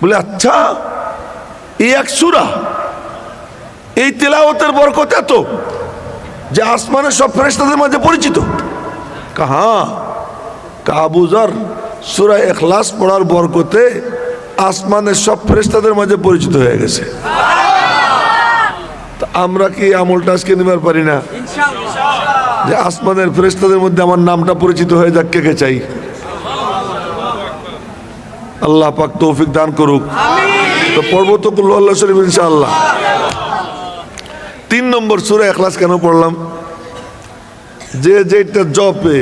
বলে আচ্ছা এই এক সুরা, এই তেলাওয়াতের বরকত এত যে আসমানের সব ফেরেশতাদের মাঝে পরিচিত। কাহা কাবুজার সুরা এখলাস পড়ার বরকতে আসমানের সব ফেরেশতাদের মাঝে পরিচিত হয়ে গেছে। আমরা কি আমলটা আজকে নিবার পারি না? যে আসমানের ফেরেশতাদের মধ্যে আমার নামটা পরিচিত হয়ে যাক, কে কে চাই? আল্লাহ পাক তৌফিক দান করুক। তো পড়ব তো কুল্লু আল্লাহ শরীফ ইনশাআল্লাহ। তিন নম্বর সুরে এখলাস কেন পড়লাম? যে যেটা জপে,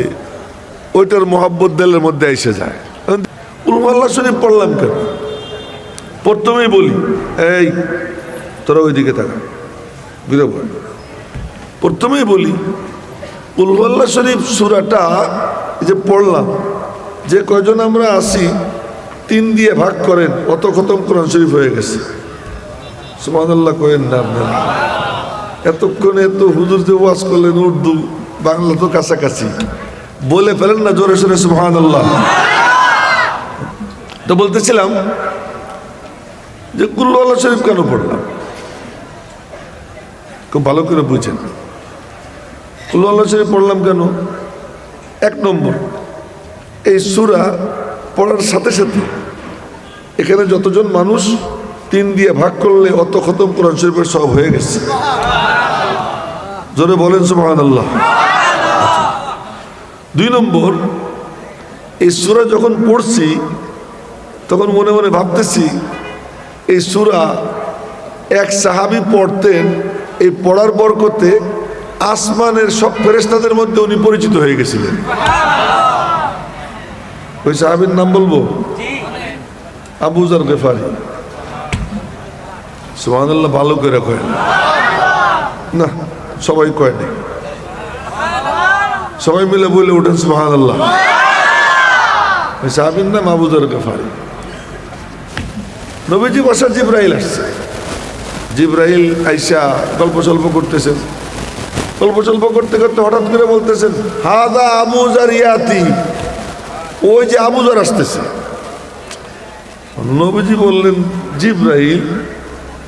ওইটার মোহাব্বত দিলের মধ্যে এসে যায়। উলমাল্লা শরীফ পড়লাম কেন? প্রথমেই বলি, এই, তোরা ওইদিকে থাকা। পার প্রথমেই বলি উলমাল্লা শরীফ সুরাটা যে পড়লাম, যে কয়জন আমরা আসি তিন দিয়ে ভাগ করেন, অত খতম কোরআন শরীফ হয়ে গেছে। সুমানাল্লাহ কয়েন না আপনারা এতক্ষণে এত হুজুর যে ওয়াজ করলেন উর্দু, বাংলা তো কাছাকাছি। বলে ফেলেন না জোরে সোরে সুহান আল্লাহ তো বলতেছিলাম যে কুল্লু আল্লাহ শরীফ কেন পড়লাম? খুব ভালো করে বুঝেন। কুল্লু আল্লাহ শরীফ পড়লাম কেন? এক নম্বর, এই সুরা পড়ার সাথে সাথে এখানে যতজন মানুষ, তিন দিয়ে ভাগ করলে অত খতম কোরআন শরীফের সব হয়ে গেছে। জোরে বলেন সুবহান আল্লাহ দুই নম্বর, এই সুরা যখন পড়ছি, তখন মনে মনে ভাবতেছি, এই সুরা এক সাহাবি পড়তেন, এই পড়ার বরকতে আসমানের সব ফেরেস্তাদের মধ্যে উনি পরিচিত হয়ে গেছিলেন। ওই সাহাবির নাম বলব? আবুজার গেফারি। সুবহানাল্লাহ, ভালো করে কয়। না, সবাই কয় নাই। সবাই মিলে বলে উঠেন সুহান আল্লাহ সাহাবিন নাম আবুদর গেফারি। নবীজি বসার জিব্রাইল আসছে। জিব্রাইল আইসা গল্প সল্প করতেছেন। গল্প সল্প করতে করতে হঠাৎ করে বলতেছেন, হাদা আবুজার ইয়াতি ওই যে আবুজার আসতেছে। নবীজি বললেন জিব্রাইল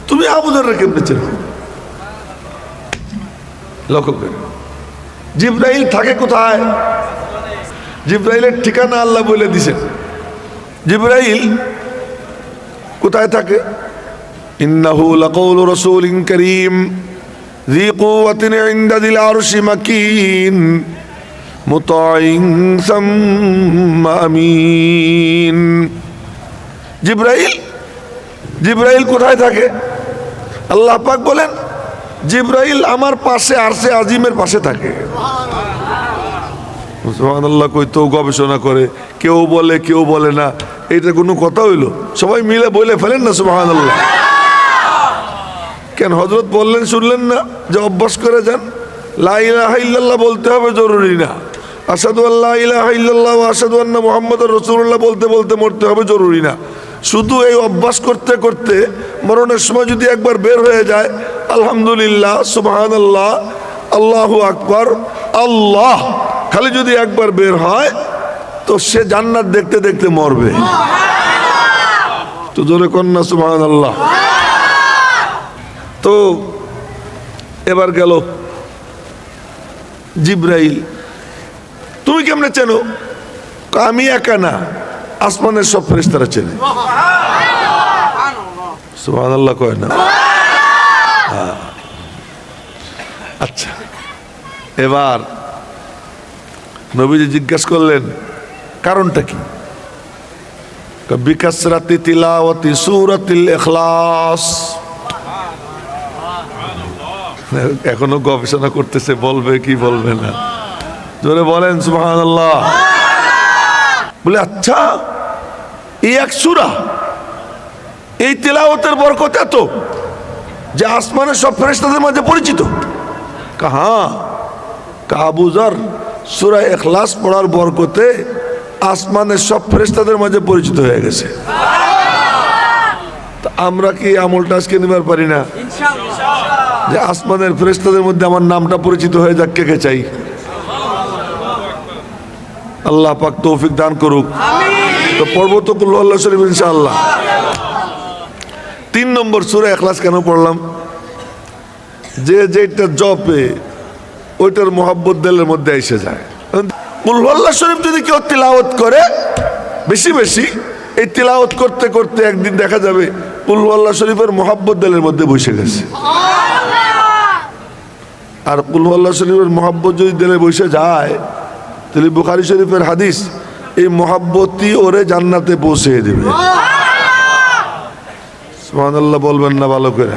তুমি আবুজাররা কেমনে চেনো লক্ষ্য করে জিব্রাইল থাকে কোথায় জিব্রাইলের ঠিকানা আল্লাহ বলে দিছেন জিব্রাইল কোথায় থাকে ইন্নাহু লাকাউলু রাসূলিন কারীম ذي قوة عند ذي العرش مكين مطاع ثم أمين জিব্রাইল জিব্রাইল কোথায় থাকে? আল্লাহ পাক বলেন, জিব্রাইল আমার পাশে আরশে আজিমের পাশে থাকে। আল্লাহ কই তো গবেষণা করে, কেউ বলে কেউ বলে না। এটা কোনো কথা হইল? সবাই মিলে বলে ফেলেন না সুবাহান আল্লাহ কেন হজরত বললেন, শুনলেন না? যে অভ্যাস করে যান। লাইলাহ বলতে হবে, জরুরি না। আসাদু আল্লাহ ইলাহা ইল্লাল্লাহ আসাদু আন্না মোহাম্মদ রসুল্লাহ বলতে বলতে মরতে হবে, জরুরি না। শুধু এই অভ্যাস করতে করতে মরণের সময় যদি একবার বের হয়ে যায়, আলহামদুলিল্লাহ সুবহান আল্লাহ আল্লাহ আকবর, আল্লাহ, খালি যদি একবার বের হয়, তো সে জান্নাত দেখতে দেখতে মরবে। তো জোরে কন্যা সুবহান আল্লাহ তো এবার গেল জিব্রাইল। তুমি কেমনে চেনো? আমি একা না। আসমানের সব ফেরেস্তারা চেনে। সুবহান আল্লাহ কয় না? হ্যাঁ। আচ্ছা। এবার নবীজি জিজ্ঞাসা করলেন, কারণটা কি? বিকাশরাতি তিলাওয়াতি সুরাতিল ইখলাস। এখনও গবেষণা করতেছে, বলবে কি বলবে না। জোরে বলেন, সুবহানাল্লাহ। বলে আচ্ছা এই এক সুরা। এই তেলাওয়াতের বরকত এত যে আসমানের সব ফেরেশতাদের মাঝে পরিচিত। কাহা? কাবুজার সুরা এখলাস পড়ার বরকতে আসমানের সব ফেরেশতাদের মাঝে পরিচিত হয়ে গেছে। তা আমরা কি আমলটা আজকে নিবার পারি না? যে আসমানের ফেরেশতাদের মধ্যে আমার নামটা পরিচিত হয়ে যাক কে কে চাই? আল্লাহ পাক তৌফিক দান করুক। তো পর্বত আল্লাহ শরীফ ইনশাআল্লাহ। তিন নম্বর সুরা এখলাস কেন পড়লাম? যে যেটা জপে, ওইটার মোহাব্বত দিলের মধ্যে এসে যায়। উল্লাহ শরীফ যদি কেউ তিলাওয়াত করে, বেশি বেশি, এই তিলাওয়াত করতে করতে একদিন দেখা যাবে উল্লাহ শরীফের মোহাব্বত দিলের মধ্যে বসে গেছে। আর কুল্লাহ শরীফের মোহাব্বত যদি দিলে বসে যায়, তাহলে বুখারি শরীফের হাদিস এই মহাব্বতী ওরে জান্নাতে পৌঁছে দেবে। সুবহানাল্লাহ বলবেন না ভালো করে।